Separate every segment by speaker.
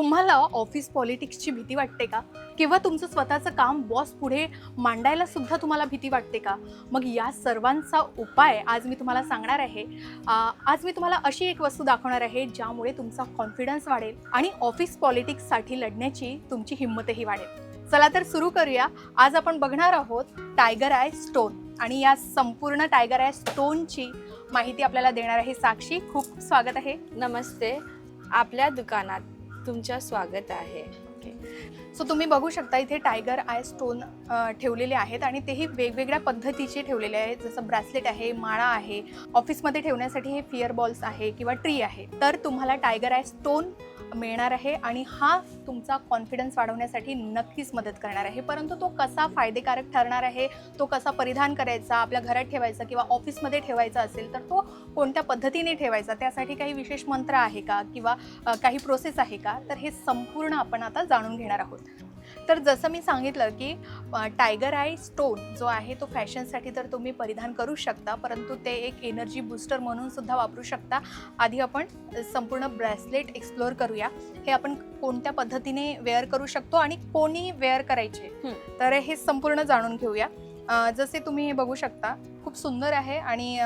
Speaker 1: तुम्हाला ऑफिस पॉलिटिक्सची भीती वाटते का? किंवा तुमचं स्वतःचं काम बॉस पुढे मांडायला सुद्धा तुम्हाला भीती वाटते का? मग या सर्वांचा उपाय आज मी तुम्हाला सांगणार आहे. आज मी तुम्हाला अशी एक वस्तू दाखवणार आहे ज्यामुळे तुमचा कॉन्फिडन्स वाढेल आणि ऑफिस पॉलिटिक्ससाठी लढण्याची तुमची हिंमतही वाढेल. चला तर सुरू करूया. आज आपण बघणार आहोत टायगर आय स्टोन आणि या संपूर्ण टायगर आय स्टोनची माहिती आपल्याला देणार आहे साक्षी. खूप स्वागत आहे.
Speaker 2: नमस्ते. आपल्या दुकानात तुमचं स्वागत आहे.
Speaker 1: सो तुम्ही बघू शकता इथे टायगर आय स्टोन ठेवलेले आहेत आणि तेही वेगवेगळ्या पद्धतीचे ठेवलेले आहेत. जसं ब्रेसलेट आहे माळा आहे. ऑफिसमध्ये ठेवण्यासाठी हे फिअर बॉल्स आहे किंवा ट्री आहे. तर तुम्हाला टायगर आय स्टोन मिळणार आहे आणि हा तुमचा कॉन्फिडन्स वाढवण्यासाठी नक्कीच मदत करणार आहे. परंतु तो कसा फायदेकारक ठरणार आहे तो कसा परिधान करायचा आपल्या घरात ठेवायचा किंवा ऑफिसमध्ये ठेवायचा असेल तर तो कोणत्या पद्धतीने ठेवायचा? त्यासाठी काही विशेष मंत्र आहे का? किंवा काही प्रोसेस आहे का? तर हे संपूर्ण आपण आता जाणून घेणार आहोत. तर जसं मी सांगितलं की टायगर आय स्टोन जो आहे तो फॅशनसाठी तर तुम्ही परिधान करू शकता परंतु ते एक एनर्जी बूस्टर म्हणून सुद्धा वापरू शकता. आधी आपण संपूर्ण ब्रेसलेट एक्सप्लोअर करूया. हे आपण कोणत्या पद्धतीने वेअर करू शकतो आणि कोणी वेअर करायचे. तर हे संपूर्ण जाणून घेऊया. जसे तुम्ही हे बघू शकता खूप सुंदर आहे आणि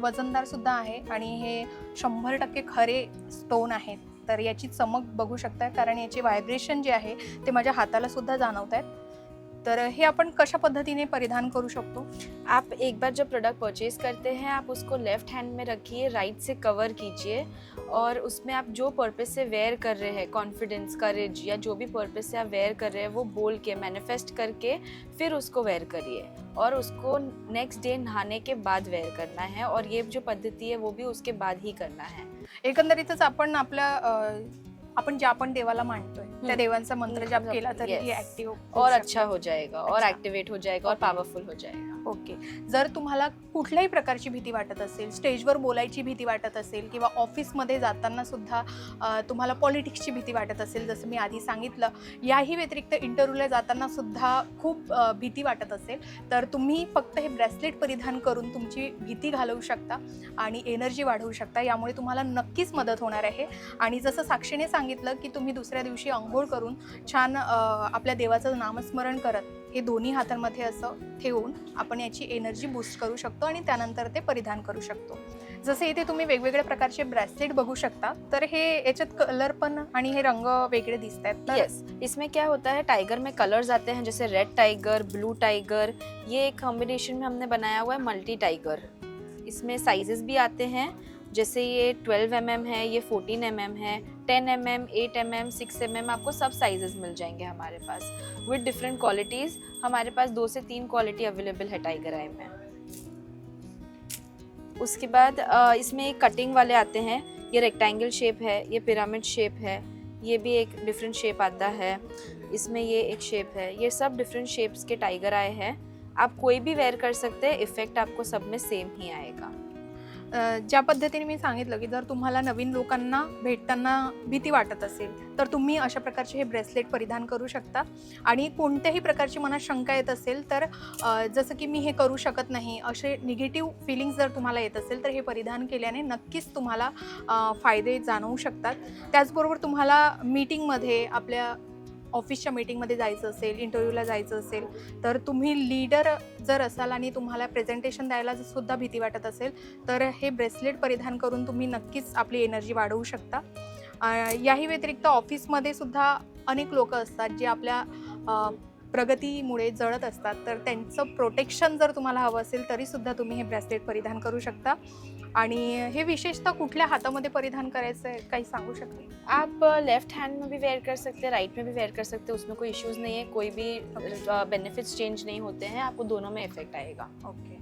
Speaker 1: वजनदार सुद्धा आहे आणि हे शंभर टक्के खरे स्टोन आहेत. तर याची चमक बघू शकता कारण याचे व्हायब्रेशन जे आहे ते माझ्या हाताला सुद्धा जाणवत आहेत तर हे आपण कशा पद्धतीने परिधान करू शकतो?
Speaker 2: आप एक बार जब प्रोडक्ट परचेज करते हैं आप उसको लेफ्ट हैंड में रखिए राइट से कवर कीजिए और उसमें आप जो पर्पस से वेयर कर रहे हैं कॉन्फिडेंस करेज या जो भी पर्पस से आप वेयर कर रहे हैं वो बोल के मैनिफेस्ट करके फिर उसको वेयर करिए और उसको नेक्स्ट डे नहाने के बाद वेयर करना है और ये जो पद्धति है वो भी उसके बाद ही करना है।
Speaker 1: एकंदरीतच आपण आपल्या आपण ज्या आपण देवाला मानतोय त्या. देवांचा मंत्र जाप केला तर ऍक्टिव्ह
Speaker 2: और अच्छा हो जाएगा और. एक्टिवेट हो जाएगा और. पावरफुल हो जाएगा
Speaker 1: ओके. जर तुम्हाला कुठल्याही प्रकारची भीती वाटत असेल स्टेजवर बोलायची भीती वाटत असेल किंवा ऑफिसमध्ये जाताना सुद्धा तुम्हाला पॉलिटिक्सची भीती वाटत असेल जसं मी आधी सांगितलं याही व्यतिरिक्त इंटरव्ह्यूला जाताना सुद्धा खूप भीती वाटत असेल तर तुम्ही फक्त हे ब्रेसलेट परिधान करून तुमची भीती घालवू शकता आणि एनर्जी वाढवू शकता यामुळे तुम्हाला नक्कीच मदत होणार आहे. आणि जसं साक्षीने सांगितलं की तुम्ही दुसऱ्या दिवशी आंघोळ करून छान आपल्या देवाचं नामस्मरण करत हे दोन्ही हातांमध्ये असं ठेवून आपण आपण याची एनर्जी बूस्ट करू शकतो आणि त्यानंतर ते परिधान करू शकतो. जसे इथे तुम्ही वेगवेगळ्या प्रकारचे ब्रेसलेट बघू शकता तर हे याच्यात कलर पण आणि हे रंग वेगळे दिसत आहेत
Speaker 2: यस इसमें क्या होता है टाइगर में कलर्स आते हैं जैसे रेड टाइगर ब्लू टाइगर ये एक कॉम्बिनेशन में हमने बनाया हुआ है मल्टी टाइगर इसमें साइजेस भी आते हैं जैसे ये 12 एम mm है ये 14 एम mm है 10 M mm, 8 M mm, 6 M mm आपको सब साइजेस मिल जाएँगे हमारे पास। विद डिफरेंट क्वालिटीज़ हमारे पास दो से तीन क्वालिटी अवेलेबल है टाइगर आई में। उसके बाद इसमें एक कटिंग वाले आते हैं। ये रेक्टेंगल शेप है ये पिरामिड शेप है ये भी एक डिफरेंट शेप आता है। इसमें ये एक शेप है। ये सब डिफरेंट शेप्स के टाइगर आए हैं। आप कोई भी वेयर कर सकते हैं इफ़ेक्ट आपको सब में सेम ही आएगा।
Speaker 1: ज्या पद्धतीने मी सांगितलं की जर तुम्हाला नवीन लोकांना भेटताना भीती वाटत असेल तर तुम्ही अशा प्रकारचे हे ब्रेसलेट परिधान करू शकता. आणि कोणत्याही प्रकारची मनात शंका येत असेल तर जसं की मी हे करू शकत नाही असे निगेटिव्ह फिलिंग्स जर तुम्हाला येत असेल तर हे परिधान केल्याने नक्कीच तुम्हाला फायदे जाणवू शकतात. त्याचबरोबर तुम्हाला मीटिंगमध्ये आपल्या ऑफिसच्या मीटिंगमध्ये जायचं असेल इंटरव्ह्यूला जायचं असेल तर तुम्ही लीडर जर असाल आणि तुम्हाला प्रेझेंटेशन द्यायला सुद्धा भीती वाटत असेल तर हे ब्रेसलेट परिधान करून तुम्ही नक्कीच आपली एनर्जी वाढवू शकता. याही व्यतिरिक्त ऑफिसमध्ये सुद्धा अनेक लोक असतात जे आपल्या प्रगतीमुळे जळत असतात तर त्यांचं प्रोटेक्शन जर तुम्हाला हवं असेल तरीसुद्धा तुम्ही हे ब्रेसलेट परिधान करू शकता. आणि हे विशेषतः कुठल्या हातामध्ये परिधान करायचं आहे काही सांगू शकते?
Speaker 2: आप लेफ्ट हैंड में भी वेयर कर सकते हैं राइट में भी वेयर कर सकते हैं उसमें कोई इश्यूज नहीं है कोई भी बेनिफिट्स चेंज नहीं होते हैं आपको दोनों में इफेक्ट आएगा।
Speaker 1: ओके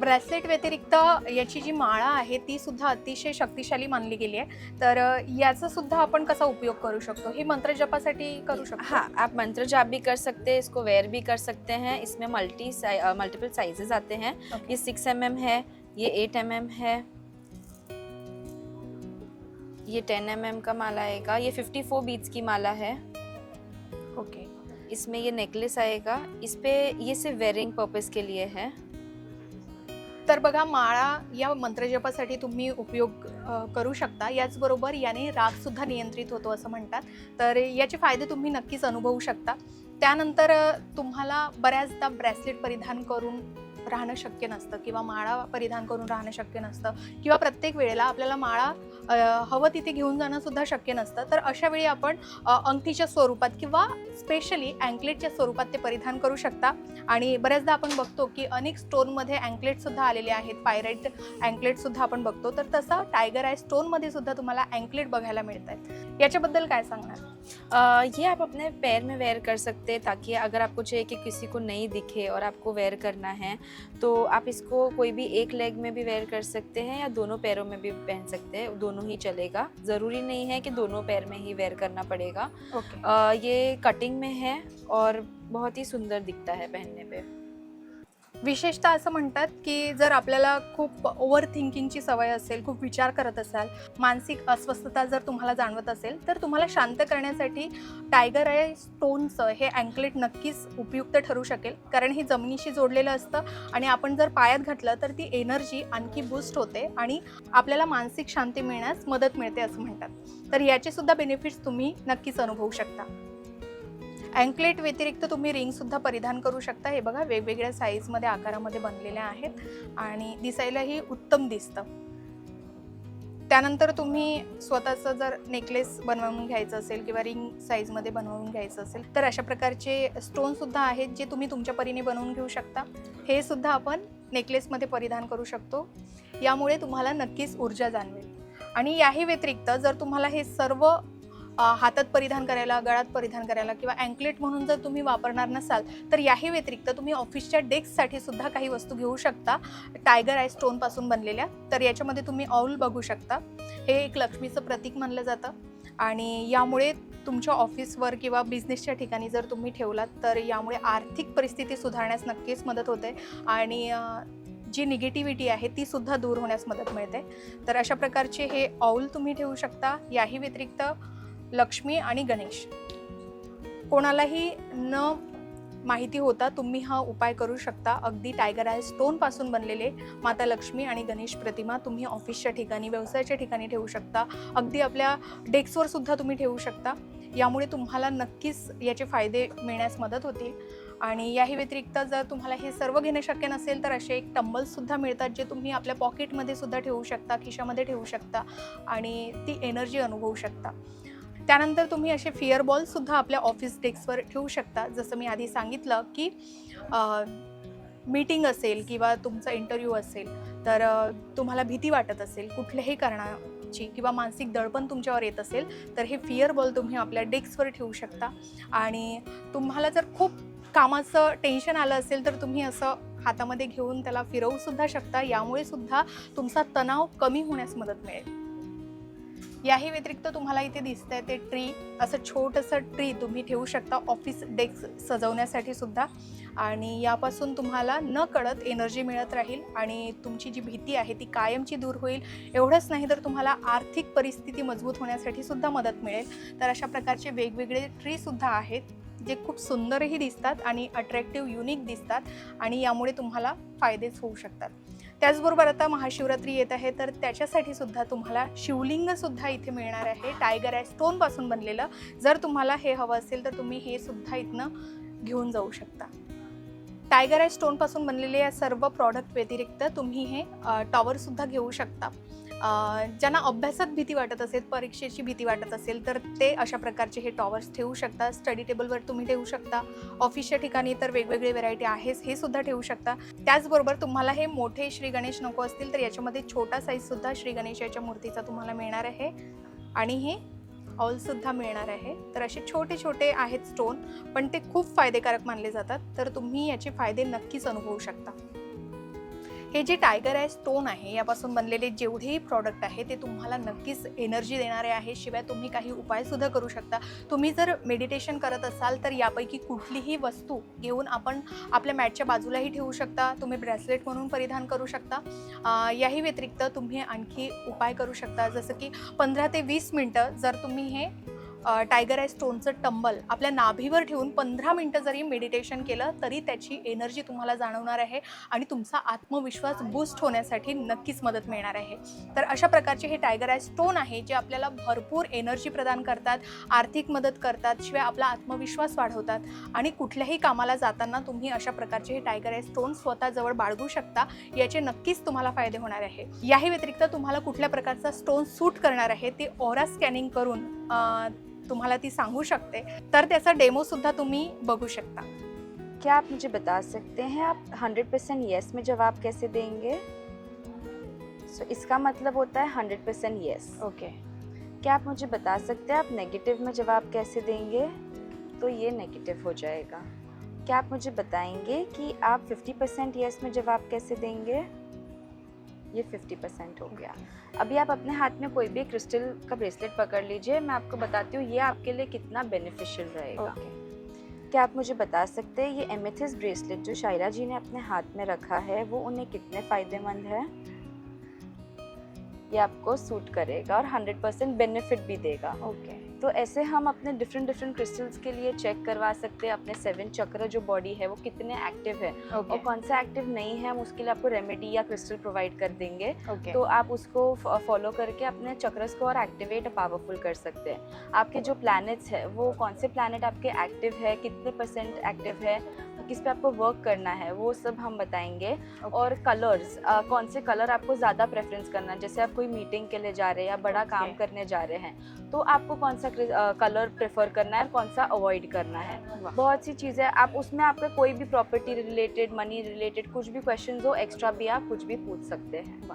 Speaker 1: ब्रेसलेट व्यतिरिक्त याची जी माळा आहे ती सुद्धा अतिशय शक्तिशाली मानली गेली आहे. तर याचा सुद्धा आपण कसा उपयोग करू शकतो? हे मंत्र जपासाठी करू शकतो?
Speaker 2: हाँ आप मंत्र जाप भी कर सकते हैं इसको वेयर भी कर सकते हैं इसमें मल्टी मल्टीपल साइजेस आते हैं।
Speaker 1: Okay.
Speaker 2: ये सिक्स एम एम है ये एट एम एम है ये टेन एम एम का माला आएगा ये फिफ्टी फोर बीट्स की माला है।
Speaker 1: ओके
Speaker 2: इसमें ये नेकलेस आएगा इस पे ये सिर्फ वेयरिंग पर्पस के लिए है।
Speaker 1: तर बघा माळा या मंत्रजपासाठी तुम्ही उपयोग करू शकता. याचबरोबर याने रागसुद्धा नियंत्रित होतो असं म्हणतात. तर याचे फायदे तुम्ही नक्कीच अनुभवू शकता. त्यानंतर तुम्हाला बऱ्याचदा ब्रेसलेट परिधान करून राहणं शक्य नसतं किंवा माळा परिधान करून राहणं शक्य नसतं किंवा प्रत्येक वेळेला आपल्याला माळा हवं तिथे घेऊन जाणं सुद्धा शक्य नसतं. तर अशा वेळी आपण अंगठीच्या स्वरूपात किंवा स्पेशली अँकलेटच्या स्वरूपात ते परिधान करू शकता. आणि बऱ्याचदा आपण बघतो की अनेक स्टोनमध्ये अँकलेटसुद्धा आलेले आहेत. पायरेट अँकलेटसुद्धा आपण बघतो. तर तसं टायगर आय स्टोनमध्ये सुद्धा तुम्हाला अँकलेट बघायला मिळत आहेत याच्याबद्दल काय सांगणार?
Speaker 2: ये आप अपने पैर में वेयर कर सकते ताकि अगर आपको चाहिए कि किसी को नहीं दिखे और आपको वेयर करना है तो आप इसको कोई भी एक लेग में भी वेयर कर सकते हैं या दोनों पैरों में भी पहन सकते हैं दोनों ही चलेगा। ज़रूरी नहीं है कि दोनों पैर में ही वेयर करना पड़ेगा।
Speaker 1: Okay.
Speaker 2: आ, ये कटिंग में है और बहुत ही सुंदर दिखता है पहनने पे।
Speaker 1: विशेषतः असं म्हणतात की जर आपल्याला खूप ओव्हर थिंकिंगची सवय असेल खूप विचार करत असाल मानसिक अस्वस्थता जर तुम्हाला जाणवत असेल तर तुम्हाला शांत करण्यासाठी टायगर आय स्टोनचं हे अँकलेट नक्कीच उपयुक्त ठरू शकेल. कारण हे जमिनीशी जोडलेलं असतं आणि आपण जर पायात घातलं तर ती एनर्जी आणखी बूस्ट होते आणि आपल्याला मानसिक शांती मिळण्यास मदत मिळते असं म्हणतात. तर याचे सुद्धा बेनिफिट्स तुम्ही नक्कीच अनुभवू शकता. अँकलेट व्यतिरिक्त तुम्ही रिंगसुद्धा परिधान करू शकता. हे बघा वेगवेगळ्या साईजमध्ये आकारामध्ये बनलेल्या आहेत आणि दिसायलाही उत्तम दिसतं. त्यानंतर तुम्ही स्वतःचं जर नेकलेस बनवून घ्यायचं असेल किंवा रिंग साईजमध्ये बनवून घ्यायचं असेल तर अशा प्रकारचे स्टोनसुद्धा आहेत जे तुम्ही तुमच्या परीने बनवून घेऊ शकता. हे सुद्धा आपण नेकलेसमध्ये परिधान करू शकतो. यामुळे तुम्हाला नक्कीच ऊर्जा जाणवेल. आणि याही व्यतिरिक्त जर तुम्हाला हे सर्व हातात परिधान करायला गळ्यात परिधान करायला किंवा अँकलेट म्हणून जर तुम्ही वापरणार नसाल तर याही व्यतिरिक्त तुम्ही ऑफिसच्या डेस्कसाठी सुद्धा काही वस्तू घेऊ शकता. टायगर आय स्टोनपासून बनलेल्या. तर याच्यामध्ये तुम्ही ऑल बघू शकता. हे एक लक्ष्मीचं प्रतीक मानलं जातं. आणि यामुळे तुमच्या ऑफिसवर किंवा बिझनेसच्या ठिकाणी जर तुम्ही ठेवलात तर यामुळे आर्थिक परिस्थिती सुधारण्यास नक्कीच मदत होते. आणि जी निगेटिव्हिटी आहे ती सुद्धा दूर होण्यास मदत मिळते. तर अशा प्रकारचे हे औल तुम्ही ठेवू शकता. याही व्यतिरिक्त लक्ष्मी आणि गणेश. कोणालाही न माहिती होता तुम्ही हा उपाय करू शकता. अगदी टायगर आय स्टोनपासून बनलेले माता लक्ष्मी आणि गणेश प्रतिमा तुम्ही ऑफिसच्या ठिकाणी व्यवसायाच्या ठिकाणी ठेवू शकता. अगदी आपल्या डेस्कवर सुद्धा तुम्ही ठेवू शकता. यामुळे तुम्हाला नक्कीच याचे फायदे मिळण्यास मदत होतील आणि याही व्यतिरिक्त जर तुम्हाला हे सर्व घेणे शक्य नसेल तर असे एक टंबल्ससुद्धा मिळतात जे तुम्ही आपल्या पॉकेटमध्ये सुद्धा ठेवू शकता खिशामध्ये ठेवू शकता आणि ती एनर्जी अनुभवू शकता. त्यानंतर तुम्ही असे फिअर बॉलसुद्धा आपल्या ऑफिस डेस्कवर ठेवू शकता. जसं मी आधी सांगितलं की मीटिंग असेल किंवा तुमचा इंटरव्ह्यू असेल तर तुम्हाला भीती वाटत असेल कुठल्याही कारणाची किंवा मानसिक दडपण तुमच्यावर येत असेल तर हे फिअर बॉल तुम्ही आपल्या डेस्कवर ठेवू शकता. आणि तुम्हाला जर खूप कामाचं टेन्शन आलं असेल तर तुम्ही असं हातामध्ये घेऊन त्याला फिरवूसुद्धा शकता. यामुळे सुद्धा तुमचा तणाव कमी होण्यास मदत मिळेल. याही व्यतिरिक्त तुम्हाला इथे दिसतंय ते ट्री असं छोटंसं ट्री तुम्ही ठेवू शकता. ऑफिस डेस्क सजवण्यासाठी सुद्धा. आणि यापासून तुम्हाला न कळत एनर्जी मिळत राहील आणि तुमची जी भीती आहे ती कायमची दूर होईल. एवढंच नाही तर तुम्हाला आर्थिक परिस्थिती मजबूत होण्यासाठी सुद्धा मदत मिळेल. तर अशा प्रकारचे वेगवेगळे ट्रीसुद्धा आहेत जे खूप सुंदरही दिसतात आणि अट्रॅक्टिव्ह युनिक दिसतात. आणि यामुळे तुम्हाला फायदेच होऊ शकतात. त्याचबरोबर आता महाशिवरात्री येत आहे तर त्याच्यासाठी सुद्धा तुम्हाला शिवलिंग सुद्धा इथे मिळणार आहे. टायगर आहे स्टोनपासून बनलेलं. जर तुम्हाला हे हवं असेल तर तुम्ही हे सुद्धा इथनं घेऊन जाऊ शकता. टायगर आय स्टोनपासून बनलेले या सर्व प्रॉडक्ट व्यतिरिक्त तुम्ही हे टॉवरसुद्धा घेऊ शकता. ज्यांना अभ्यासात भीती वाटत असेल परीक्षेची भीती वाटत असेल तर ते अशा प्रकारचे हे टॉवर्स ठेवू शकता. स्टडी टेबलवर तुम्ही ठेवू शकता. ऑफिसच्या ठिकाणी तर वेगवेगळे व्हेरायटी आहेच हे सुद्धा ठेवू शकता. त्याचबरोबर तुम्हाला हे मोठे श्री गणेश नको असतील तर याच्यामध्ये छोटा साईजसुद्धा श्री गणेशाच्या मूर्तीचा तुम्हाला मिळणार आहे. आणि हे ऑलसुद्धा मिळणार आहे. तर असे छोटे छोटे आहेत स्टोन पण ते खूप फायदेकारक मानले जातात. तर तुम्ही याचे फायदे नक्कीच अनुभवू शकता. हे जे टायगर आहे स्टोन आहे यापासून बनलेले जेवढेही प्रॉडक्ट आहे ते तुम्हाला नक्कीच एनर्जी देणारे आहे शिवाय तुम्ही काही उपायसुद्धा करू शकता. तुम्ही जर मेडिटेशन करत असाल तर यापैकी कुठलीही वस्तू घेऊन आपण आपल्या मॅटच्या बाजूलाही ठेवू शकता. तुम्ही ब्रेसलेट म्हणून परिधान करू शकता. याही व्यतिरिक्त तुम्ही आणखी उपाय करू शकता. जसं की पंधरा ते वीस मिनटं जर तुम्ही हे टायगर आय स्टोनचं टंबल आपल्या नाभीवर ठेवून पंधरा मिनटं जरी मेडिटेशन केलं तरी त्याची एनर्जी तुम्हाला जाणवणार आहे आणि तुमचा आत्मविश्वास बूस्ट होण्यासाठी नक्कीच मदत मिळणार आहे. तर अशा प्रकारचे हे टायगर आय स्टोन आहे जे आपल्याला भरपूर एनर्जी प्रदान करतात आर्थिक मदत करतात शिवाय आपला आत्मविश्वास वाढवतात आणि कुठल्याही कामाला जाताना तुम्ही अशा प्रकारचे हे टायगर आय स्टोन स्वतःजवळ बाळगू शकता याचे नक्कीच तुम्हाला फायदे होणार आहे. याही व्यतिरिक्त तुम्हाला कुठल्या प्रकारचा स्टोन सूट करणार आहे ते ओरा स्कॅनिंग करून तुम्हाला ती सांगू शकते. तर त्याचा डेमो सुद्धा तुम्ही बघू शकता.
Speaker 2: क्या आप मुझे बता सकते हैं? आप हंड्रेड परसेंट येस में जवाब कैसे देंगे? सो so, इसका मतलब होता है हंड्रेड परसेंट येस
Speaker 1: ओके
Speaker 2: क्या आप मुझे बता सकते हैं आप नेगेटिव में जवाब कैसे देंगे? तो ये नेगेटिव हो जाएगा। क्या आप मुझे बताएँगे कि आप 50 परसेंट येस में जवाब कैसे देंगे? ये 50 परसेंट हो गया। अभी आप अपने हाथ में कोई भी क्रिस्टल का ब्रेसलेट पकड़ लीजिए मैं आपको बताती हूँ ये आपके लिए कितना बेनिफिशियल रहेगा। क्या आप मुझे बता सकते हैं ये एमेथिस ब्रेसलेट जो शायरा जी ने अपने हाथ में रखा है वो उन्हें कितने फ़ायदेमंद है? ये आपको सूट करेगा और 100% परसेंट बेनिफिट भी देगा।
Speaker 1: Okay okay.
Speaker 2: तो ऐसे हम अपने डिफरेंट डिफरेंट क्रिस्टल्स के लिए चेक करवा सकते हैं। अपने सेवन चक्र जो बॉडी है वो कितने एक्टिव है। Okay.
Speaker 1: और
Speaker 2: कौन सा एक्टिव नहीं है हम उसके लिए आपको रेमेडी या क्रिस्टल प्रोवाइड कर देंगे।
Speaker 1: ओके
Speaker 2: तो आप उसको फॉलो करके अपने चक्रस को और एक्टिवेट पावरफुल कर सकते हैं। आपके जो प्लैनेट्स है वो कौन से प्लानट आपके एक्टिव है कितने परसेंट एक्टिव है? किस पे आपको वर्क करना है वो सब हम बताएँगे okay. और कलर्स आ, कौन से कलर आपको ज़्यादा प्रेफरेंस करना है जैसे आप कोई मीटिंग के लिए जा रहे हैं या बड़ा
Speaker 1: okay.
Speaker 2: काम करने जा रहे हैं तो आपको कौन सा कलर प्रेफर करना है और कौन सा अवॉइड करना है
Speaker 1: वाह.
Speaker 2: बहुत सी चीज़ें आप उसमें आपका कोई भी प्रॉपर्टी रिलेटेड मनी रिलेटेड कुछ भी क्वेश्चन हो एक्स्ट्रा भी आप कुछ भी पूछ सकते हैं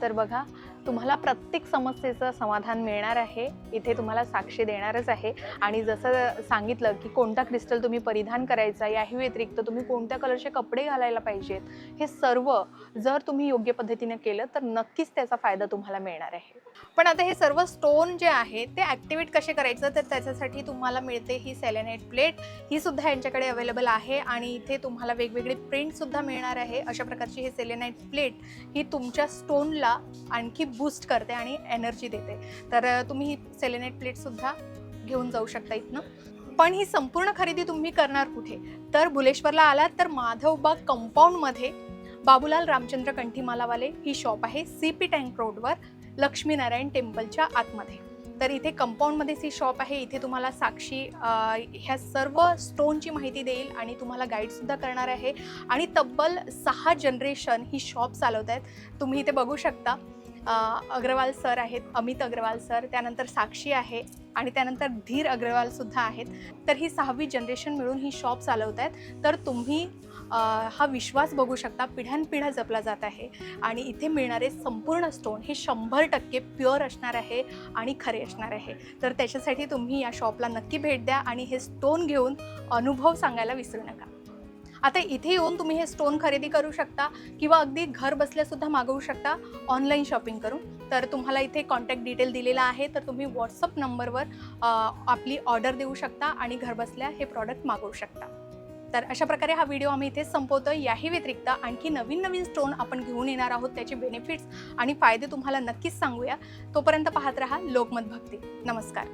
Speaker 1: तर बघा तुम्हाला प्रत्येक समस्येचं समाधान मिळणार आहे. इथे तुम्हाला साक्षी देणारच आहे. आणि जसं सांगितलं की कोणता क्रिस्टल तुम्ही परिधान करायचा याही व्यतिरिक्त तुम्ही कोणत्या कलरचे कपडे घालायला पाहिजेत हे सर्व जर तुम्ही योग्य पद्धतीने केलं तर नक्कीच त्याचा फायदा तुम्हाला मिळणार आहे. पण आता हे सर्व स्टोन जे आहे ते ॲक्टिवेट कसे करायचं? तर त्याच्यासाठी तुम्हाला मिळते ही सेलेनाईट प्लेट ही सुद्धा यांच्याकडे अवेलेबल आहे आणि इथे तुम्हाला वेगवेगळे प्रिंटसुद्धा मिळणार आहे. अशा प्रकारची ही सेलेनाईट प्लेट ही तुमच्या स्टोनला आणखी बूस्ट करते आणि एनर्जी देते. तर तुम्ही ही सेलेनेट प्लेटसुद्धा घेऊन जाऊ शकता इथनं. पण ही संपूर्ण खरेदी तुम्ही करणार कुठे? तर भुलेश्वरला आलात तर माधवबाग कंपाऊंडमध्ये बाबूलाल रामचंद्र कंठीमालावाले ही शॉप आहे सी पी टँक रोडवर लक्ष्मीनारायण टेम्पलच्या आतमध्ये. तर इथे कंपाऊंडमध्येच ही शॉप आहे. इथे तुम्हाला साक्षी ह्या सर्व स्टोनची माहिती देईल आणि तुम्हाला गाईडसुद्धा करणार आहे. आणि तब्बल सहा जनरेशन ही शॉप चालवत आहेत तुम्ही इथे बघू शकता. अग्रवाल सर आहेत अमित अग्रवाल सर त्यानंतर साक्षी आहे आणि त्यानंतर धीर अग्रवाल सुद्धा आहेत. तर ही सहावी जनरेशन मिळून ही शॉप चालवत आहेत. तर तुम्ही हा विश्वास बघू शकता पिढ्यानपिढ्या जपला जात आहे. आणि इथे मिळणारे संपूर्ण स्टोन हे शंभर टक्के प्युअर असणार आहे आणि खरे असणार आहे. तर त्याच्यासाठी तुम्ही या शॉपला नक्की भेट द्या आणि हे स्टोन घेऊन अनुभव सांगायला विसरू नका. आता इथे येऊन तुम्ही हे स्टोन खरेदी करू शकता किंवा अगदी घर बसल्यासुद्धा मागवू शकता ऑनलाईन शॉपिंग करून. तर तुम्हाला इथे कॉन्टॅक्ट डिटेल दिलेला आहे तर तुम्ही व्हॉट्सअप नंबरवर आपली ऑर्डर देऊ शकता आणि घरबसल्या हे प्रॉडक्ट मागवू शकता. तर अशा प्रकारे हा व्हिडिओ आम्ही इथे संपवतो याही व्यतिरिक्त आणखी नवीन नवीन स्टोन आपण घेऊन येणार आहोत त्याचे बेनिफिट्स आणि फायदे तुम्हाला नक्कीच सांगूया. तोपर्यंत पाहत रहा लोकमत भक्ती. नमस्कार.